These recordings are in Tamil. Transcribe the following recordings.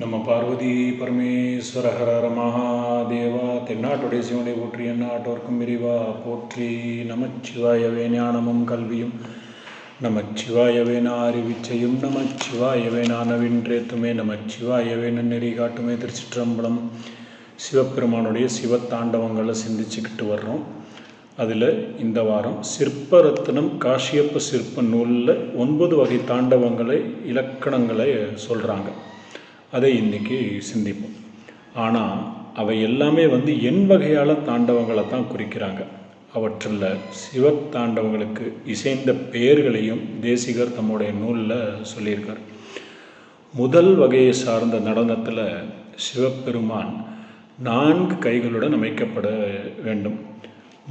நம்ம பார்வதி பரமேஸ்வர ஹர மகாதேவா தென்னாட்டுடைய சிவனை போற்றி எந்நாட்டோர்க்கும் விரிவா போற்றி நமச்சிவாயவே ஞானமும் கல்வியும். நமச்சிவாயவே அறிவிச்சையும் நமச்சிவாயவே நான் நவின்றேத்துமே நமச்சிவாயவே நன்னெறி காட்டுமே திருச்சிற்றம்பலம். சிவபெருமானுடைய சிவத்தாண்டவங்களை சிந்திச்சுக்கிட்டு வர்றோம். அதில் இந்த வாரம் சிற்பரத்னம் காஷியப்ப சிற்ப நூலில் ஒன்பது வகை தாண்டவங்களை இலக்கணங்களை சொல்கிறாங்க அதை இன்றைக்கி சிந்திப்போம். ஆனால் அவை எல்லாமே வந்து என் வகையால் தாண்டவங்களை தான் குறிக்கிறாங்க. அவற்றில் சிவத்தாண்டவங்களுக்கு இசைந்த பெயர்களையும் தேசிகர் தம்முடைய நூலில் சொல்லியிருக்கார். முதல் வகையை சார்ந்த நடனத்தில் சிவபெருமான் நான்கு கைகளுடன் அமைக்கப்பட வேண்டும்.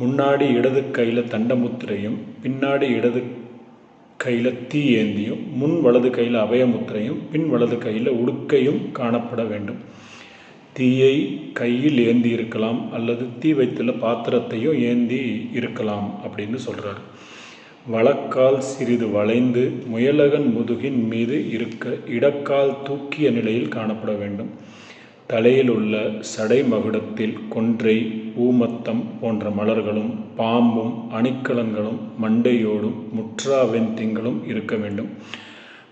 முன்னாடி இடது கையில் தண்டமுத்திரையும் பின்னாடி இடது கையில் தீ ஏந்தியும் முன் வலது கையில் அபயமுத்திரையும் பின் வலது கையில் உடுக்கையும் காணப்பட வேண்டும். தீயை கையில் ஏந்தி இருக்கலாம் அல்லது தீ வைத்துள்ள பாத்திரத்தையும் ஏந்தி இருக்கலாம் அப்படின்னு சொல்கிறார் வழக்கால் சிறிது வளைந்து முயலகன் முதுகின் மீது இருக்க இடக்கால் தூக்கிய நிலையில் காணப்பட வேண்டும். தலையில் உள்ள சடை மகுடத்தில் கொன்றை ஊமத்தம் போன்ற மலர்களும் பாம்பும் அணிக்கலன்களும் மண்டையோடும் முற்றாவெண் திங்களும் இருக்க வேண்டும்.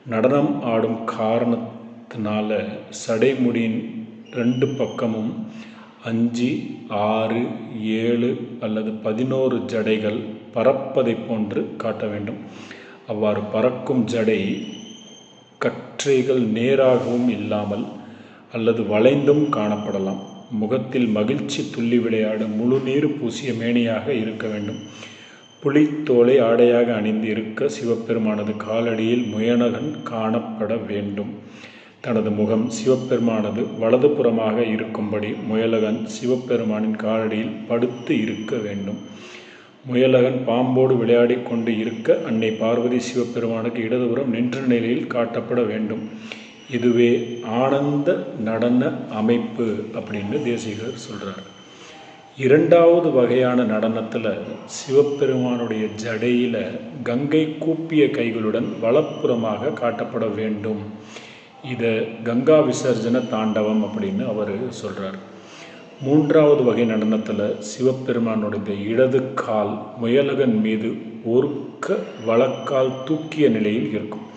நடனம் ஆடும் காரணத்தினால சடைமுடியின் ரெண்டு பக்கமும் அஞ்சு ஆறு ஏழு அல்லது பதினோரு ஜடைகள் பறப்பதை போன்று காட்ட வேண்டும். அவ்வாறு பறக்கும் ஜடை கற்றைகள் நேராகவும் இல்லாமல் அல்லது வளைந்தும் காணப்படலாம். முகத்தில் மகிழ்ச்சி துள்ளி விளையாட முழு நீர் பூசிய மேனியாக இருக்க வேண்டும். புலித்தோலை ஆடையாக அணிந்து இருக்க சிவபெருமானது காலடியில் முயனகன் காணப்பட வேண்டும். தனது முகம் சிவபெருமானது வலது புறமாக இருக்கும்படி முயலகன் சிவபெருமானின் காலடியில் படுத்து இருக்க வேண்டும். முயலகன் பாம்போடு விளையாடி கொண்டு இருக்க அன்னை பார்வதி சிவபெருமானுக்கு இடதுபுறம் நின்ற நிலையில் காட்டப்பட வேண்டும். இதுவே ஆனந்த நடன அமைப்பு அப்படின்னு தேசிகர் சொல்கிறார் இரண்டாவது வகையான நடனத்தில் சிவபெருமானுடைய ஜடையில் கங்கை கூப்பிய கைகளுடன் வலப்புறமாக காட்டப்பட வேண்டும். இதை கங்கா விசர்ஜன தாண்டவம் அப்படின்னு அவர் சொல்கிறார் மூன்றாவது வகை நடனத்தில் சிவபெருமானுடைய இடது கால் முயலகன் மீது ஒருக்க வழக்கால் தூக்கிய நிலையில் இருக்கும்.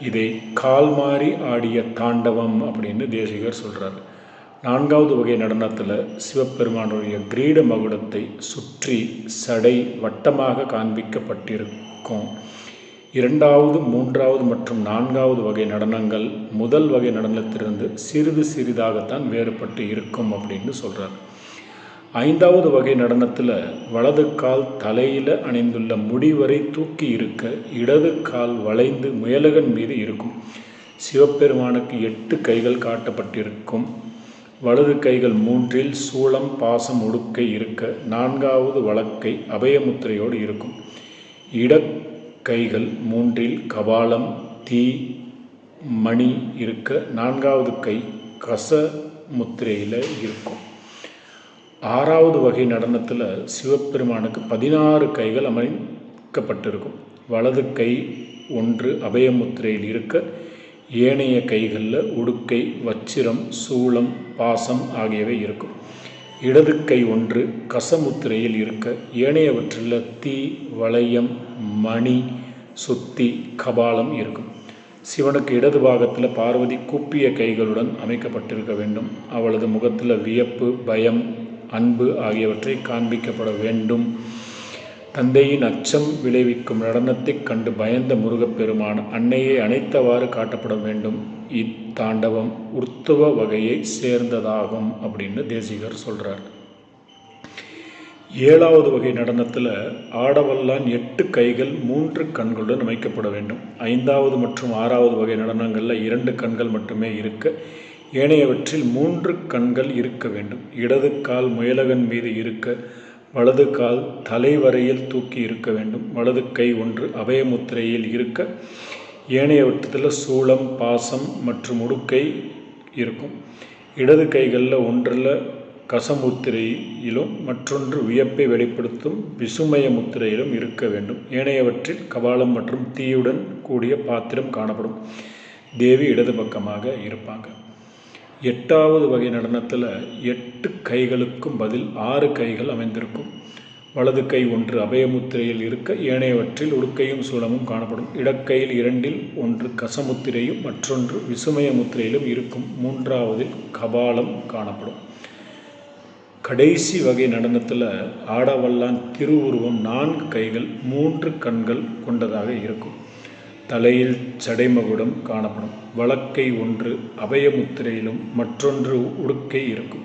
இதை கால் மாறி ஆடிய தாண்டவம் அப்படின்னு தேசிகர் சொல்கிறார் நான்காவது வகை நடனத்தில் சிவபெருமானுடைய கிரீட மகுடத்தை சுற்றி சடை வட்டமாக காண்பிக்கப்பட்டிருக்கும். இரண்டாவது மூன்றாவது மற்றும் நான்காவது வகை நடனங்கள் முதல் வகை நடனத்திலிருந்து சிறிது சிறிதாகத்தான் வேறுபட்டு இருக்கும் அப்படின்னு சொல்கிறார் ஐந்தாவது வகை நடனத்தில் வலது கால் தலையில் அணிந்துள்ள முடிவரை தூக்கி இருக்க இடது கால் வளைந்து முயலகன் மீது இருக்கும். சிவபெருமானுக்கு எட்டு கைகள் காட்டப்பட்டிருக்கும். வலது கைகள் மூன்றில் சூளம் பாசம் ஒடுக்கை இருக்க நான்காவது வழக்கை அபயமுத்திரையோடு இருக்கும். இடக்கைகள் மூன்றில் கபாலம் தீ மணி இருக்க நான்காவது கை கச முத்திரையில் இருக்கும். ஆறாவது வகை நடனத்தில் சிவபெருமானுக்கு பதினாறு கைகள் அமைக்கப்பட்டிருக்கும். வலது கை ஒன்று அபயமுத்திரையில் இருக்க ஏனைய கைகளில் உடுக்கை வச்சிரம் சூளம் பாசம் ஆகியவை இருக்கும். இடது கை ஒன்று கசமுத்திரையில் இருக்க ஏனையவற்றில் தீ வளையம் மணி சுத்தி கபாலம் இருக்கும். சிவனுக்கு இடது பாகத்தில் பார்வதி கூப்பிய கைகளுடன் அமைக்கப்பட்டிருக்க வேண்டும். அவளது முகத்தில் வியப்பு பயம் அன்பு ஆகியவற்றை காண்பிக்கப்பட வேண்டும். தந்தையின் அச்சம் விளைவிக்கும் நடனத்தைக் கண்டு பயந்த முருகப்பெருமான் அன்னையை அனைத்தவாறு காட்டப்பட வேண்டும். இத்தாண்டவம் உர்த்துவ வகையை சேர்ந்ததாகும் அப்படின்னு தேசிகர் சொல்கிறார் ஏழாவது வகை நடனத்தில் ஆடவல்லான் எட்டு கைகள் மூன்று கண்களுடன் அமைக்கப்பட வேண்டும். ஐந்தாவது மற்றும் ஆறாவது வகை நடனங்களில் இரண்டு கண்கள் மட்டுமே இருக்க. ஏனையவற்றில் மூன்று கண்கள் இருக்க வேண்டும். இடது கால் முயலகன் மீது இருக்க வலது கால் தலைவரையில் தூக்கி இருக்க வேண்டும். வலது கை ஒன்று அபயமுத்திரையில் இருக்க ஏனையவற்றத்தில் சூளம் பாசம் மற்றும் உடுக்கை இருக்கும். இடது கைகளில் ஒன்றில் கசமுத்திரையிலும் மற்றொன்று வியப்பை வெளிப்படுத்தும் விசுமய முத்திரையிலும் இருக்க வேண்டும். ஏனையவற்றில் கபாலம் மற்றும் தீயுடன் கூடிய பாத்திரம் காணப்படும். தேவி இடது பக்கமாக இருப்பாங்க. எட்டாவது வகை நடனத்தில் எட்டு கைகளுக்கும் பதில் ஆறு கைகள் அமைந்திருக்கும். வலது கை ஒன்று அபயமுத்திரையில் இருக்க ஏனையவற்றில் உடுக்கையும் சூளமும் காணப்படும். இடக்கையில் இரண்டில் ஒன்று கசமுத்திரையும் மற்றொன்று விசுமய முத்திரையிலும் இருக்கும். மூன்றாவதில் கபாலம் காணப்படும். கடைசி வகை நடனத்தில் ஆடவல்லான் திருவுருவம் நான்கு கைகள் மூன்று கண்கள் கொண்டதாக இருக்கும். தலையில் சடைமகுடம் காணப்படும். வழக்கை ஒன்று அபயமுத்திரையிலும் மற்றொன்று உடுக்கை இருக்கும்.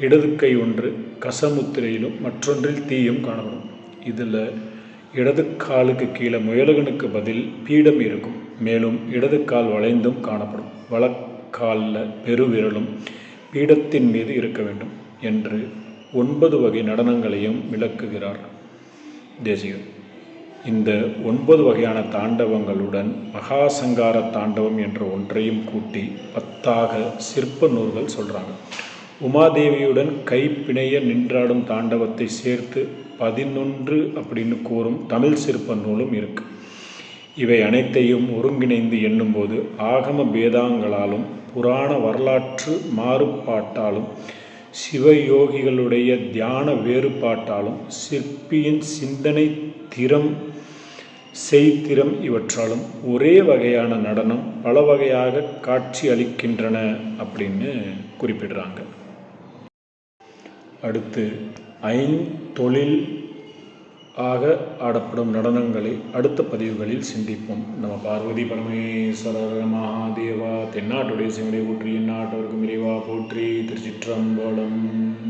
இடது கை ஒன்று கசமுத்திரையிலும் மற்றொன்றில் தீயும் காணப்படும். இதில் இடது காலுக்கு கீழே முயலகனுக்கு பதில் பீடம் இருக்கும். மேலும் இடது கால் வளைந்தும் காணப்படும். வழக்காலில் பெருவிரலும் பீடத்தின் மீது இருக்க வேண்டும் என்று ஒன்பது வகை நடனங்களையும் விளக்குகிறார் தேசிகன் இந்த ஒன்பது வகையான தாண்டவங்களுடன் மகாசங்கார தாண்டவம் என்ற ஒன்றையும் கூட்டி பத்தாக சிற்ப நூல்கள் சொல்கிறாங்க உமாதேவியுடன் கைப்பிணைய நின்றாடும் தாண்டவத்தை சேர்த்து பதினொன்று அப்படின்னு கூறும் தமிழ் சிற்ப நூலும் இருக்கு. இவை அனைத்தையும் ஒருங்கிணைந்து எண்ணும்போது ஆகம பேதாங்களாலும் புராண வரலாற்று மாறுபாட்டாலும் சிவயோகிகளுடைய தியான வேறுபாட்டாலும் சிற்பியின் சிந்தனை திறம் செய்திறம் இவற்றாலும் ஒரே வகையான நடனம் பல வகையாக காட்சி அளிக்கின்றன அப்படின்னு குறிப்பிடுறாங்க. அடுத்து ஐந்தொழில் ஆக ஆடப்படும் நடனங்களை அடுத்த பதிவுகளில் சிந்திப்போம். நம்ம பார்வதி பரமேஸ்வரர் மகாதேவா தென்னாட்டுடைய சிவனை போற்றி எந்நாட்டவருக்கும் இறைவா போற்றி திருச்சிற்றம்பலம்.